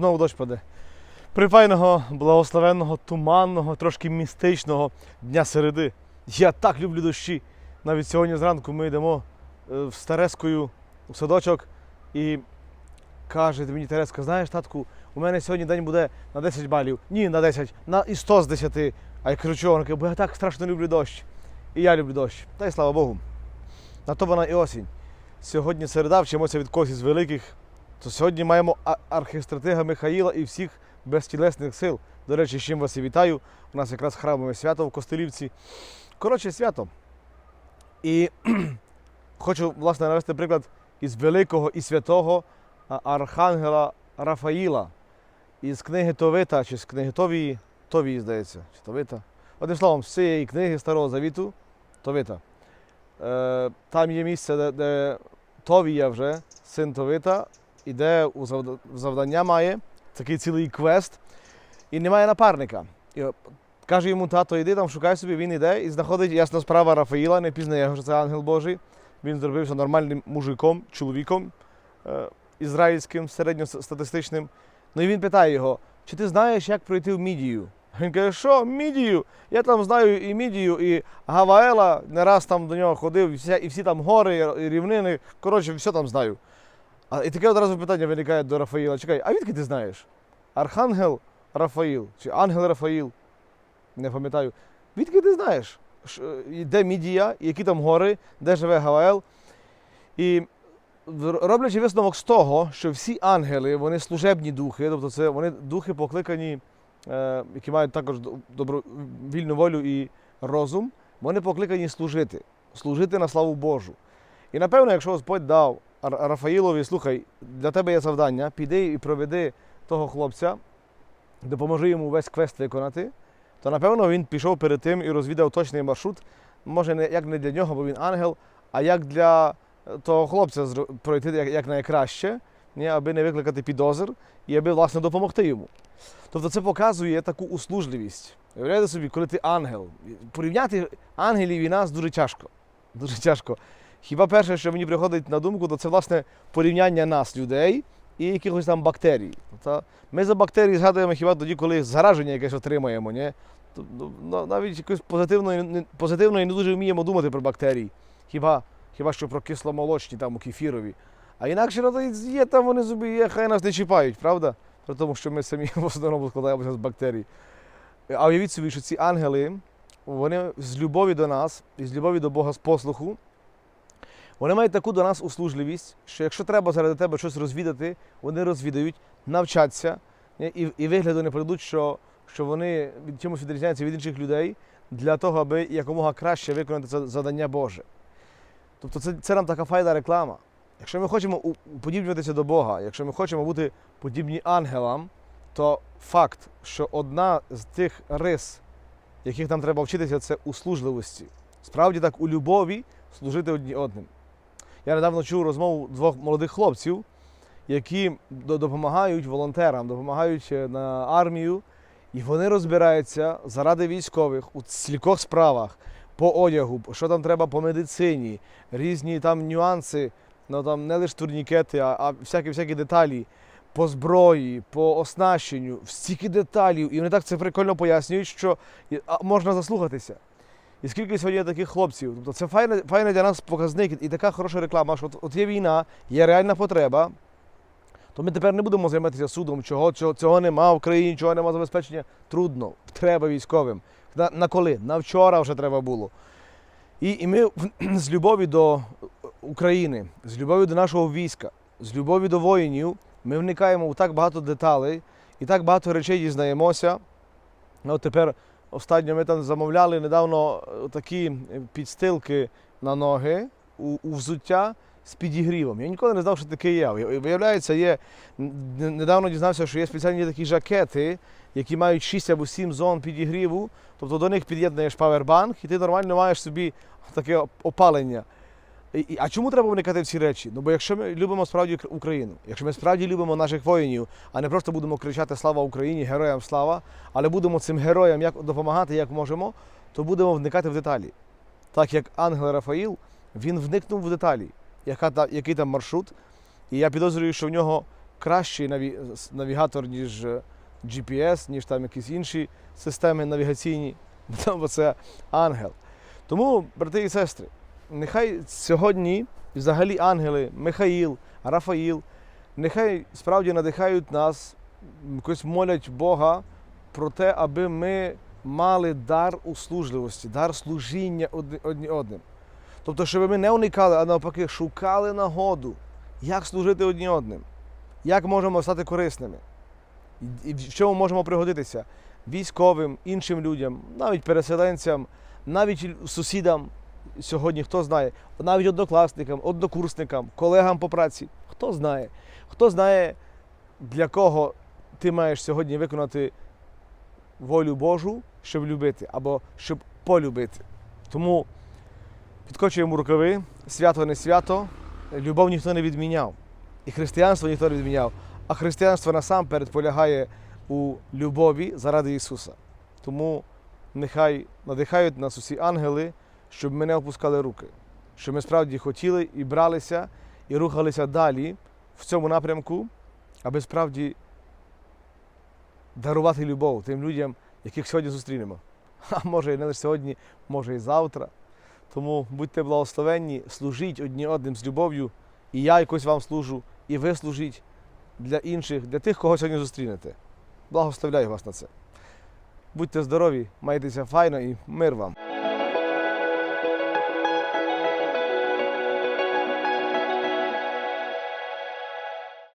знову дощ паде. Прифайного, благословенного, туманного, трошки містичного дня середи. Я так люблю дощі. Навіть сьогодні зранку ми йдемо е, в Старескою у садочок і каже мені Тереска, знаєш, татку, у мене сьогодні день буде на 10 балів. Ні, на 10, на і 100 з 10. А я кажу, чого? Вона бо я так страшно люблю дощ. І я люблю дощ. Та й слава Богу. На то вона і осінь. Сьогодні середа, вчимося від когось із великих. То сьогодні маємо архістратига Михаїла і всіх безтілесних сил. До речі, з чим вас і вітаю. У нас якраз храмове свято в Костелівці. Коротше, свято. І хочу, власне, навести приклад із великого і святого архангела Рафаїла із книги Товита, чи з книги Товії, Товії, здається, чи Товита. Одним словом, з цієї книги Старого Завіту, Товита. Е, там є місце, де Товія вже, син Товита, іде у завдання має такий цілий квест, і немає напарника. І каже йому тато, йди там, шукай собі, він іде і знаходить ясна справа Рафаїла, не пізнає що це ангел Божий. Він зробився нормальним мужиком, чоловіком е, ізраїльським, середньостатистичним. Ну і він питає його, чи ти знаєш, як пройти в Мідію? Він каже, що Мідію? Я там знаю і Мідію, і Гаваела, не раз там до нього ходив, і, вся, і всі там гори, і рівнини. Коротше, все там знаю. А, і таке одразу питання виникає до Рафаїла. Чекай, а відки ти знаєш? Архангел Рафаїл чи ангел Рафаїл? Не пам'ятаю. Відки ти знаєш? Де Мідія, які там гори, де живе Гаваел? І роблячи висновок з того, що всі ангели, вони служебні духи, тобто це вони духи покликані, е, які мають також до- добро, вільну волю і розум, вони покликані служити, служити на славу Божу. І напевно, якщо Господь дав Рафаїлові, слухай, для тебе є завдання, піди і проведи того хлопця, допоможи йому весь квест виконати, то напевно він пішов перед тим і розвідав точний маршрут. Може, не як не для нього, бо він ангел, а як для е, того хлопця пройти як, найкраще, ні, аби не викликати підозр і аби власне допомогти йому. Тобто це показує таку услужливість. Уявляєте собі, коли ти ангел. Порівняти ангелів і нас дуже тяжко. Дуже тяжко. Хіба перше, що мені приходить на думку, то це власне порівняння нас, людей, і якихось там бактерій. Ми за бактерії згадуємо хіба тоді, коли зараження якесь отримаємо. Ні? Ну, на- навіть якось позитивно, позитивно і не дуже вміємо думати про бактерії. Хіба, хіба що про кисломолочні там у кефірові. А інакше є там вони собі є, хай нас не чіпають, правда? При тому, що ми самі в основному складаємося з бактерій. А уявіть собі, що ці ангели, вони з любові до нас і з любові до Бога з послуху, вони мають таку до нас услужливість, що якщо треба заради тебе щось розвідати, вони розвідають, навчаться і, і вигляду не придуть, що, що вони від чимось відрізняються від інших людей для того, аби якомога краще виконати це завдання Боже. Тобто це, це нам така файна реклама. Якщо ми хочемо у- уподібнюватися до Бога, якщо ми хочемо бути подібні ангелам, то факт, що одна з тих рис, яких нам треба вчитися, це услужливості. Справді так, у любові служити одні одним. Я недавно чув розмову двох молодих хлопців, які допомагають волонтерам, допомагають е, на армію, і вони розбираються заради військових у стількох справах по одягу, що там треба по медицині, різні там нюанси, ну там не лише турнікети, а, а всякі всякі деталі по зброї, по оснащенню, стільки деталів. І вони так це прикольно пояснюють, що можна заслухатися. І скільки сьогодні є таких хлопців. Тобто це файний, файний для нас показник і така хороша реклама, що от, от є війна, є реальна потреба. То ми тепер не будемо займатися судом, чого, чого цього нема в країні, чого нема забезпечення. Трудно, треба військовим. На, на коли? На вчора вже треба було. І, і ми з любові до України, з любові до нашого війська, з любові до воїнів, ми вникаємо у так багато деталей і так багато речей дізнаємося. Ну, тепер останньо ми там замовляли недавно е, такі е, підстилки на ноги у, у взуття з підігрівом. Я ніколи не знав, що таке є. Виявляється, є недавно дізнався, що є спеціальні такі жакети, які мають 6 або 7 зон підігріву. Тобто до них під'єднуєш павербанк, і ти нормально маєш собі таке опалення. І- А чому треба вникати в ці речі? Ну бо якщо ми любимо справді Україну, якщо ми справді любимо наших воїнів, а не просто будемо кричати Слава Україні, героям слава, але будемо цим героям як допомагати, як можемо, то будемо вникати в деталі. Так як ангел Рафаїл, він вникнув в деталі, яка та, який там маршрут, і я підозрюю, що в нього кращий наві- навігатор, ніж е, GPS, ніж там якісь інші системи навігаційні, бо це ангел. Тому, брати і сестри, нехай сьогодні взагалі ангели Михаїл, Рафаїл, нехай справді надихають нас, якось молять Бога про те, аби ми мали дар услужливості, дар служіння одні, одним. Тобто, щоб ми не уникали, а навпаки, шукали нагоду, як служити одні одним, як можемо стати корисними, і в чому можемо пригодитися військовим, іншим людям, навіть переселенцям, навіть сусідам. Сьогодні хто знає, навіть однокласникам, однокурсникам, колегам по праці. Хто знає? Хто знає, для кого ти маєш сьогодні виконати волю Божу, щоб любити або щоб полюбити. Тому підкочуємо рукави, свято не свято, любов ніхто не відміняв. І християнство ніхто не відміняв. А християнство насамперед полягає у любові заради Ісуса. Тому нехай надихають нас усі ангели, щоб ми не опускали руки, щоб ми справді хотіли і бралися, і рухалися далі в цьому напрямку, аби справді дарувати любов тим людям, яких сьогодні зустрінемо. А може і не лише сьогодні, може і завтра. Тому будьте благословенні, служіть одні одним з любов'ю, і я якось вам служу, і ви служіть для інших, для тих, кого сьогодні зустрінете. Благословляю вас на це. Будьте здорові, майтеся файно і мир вам.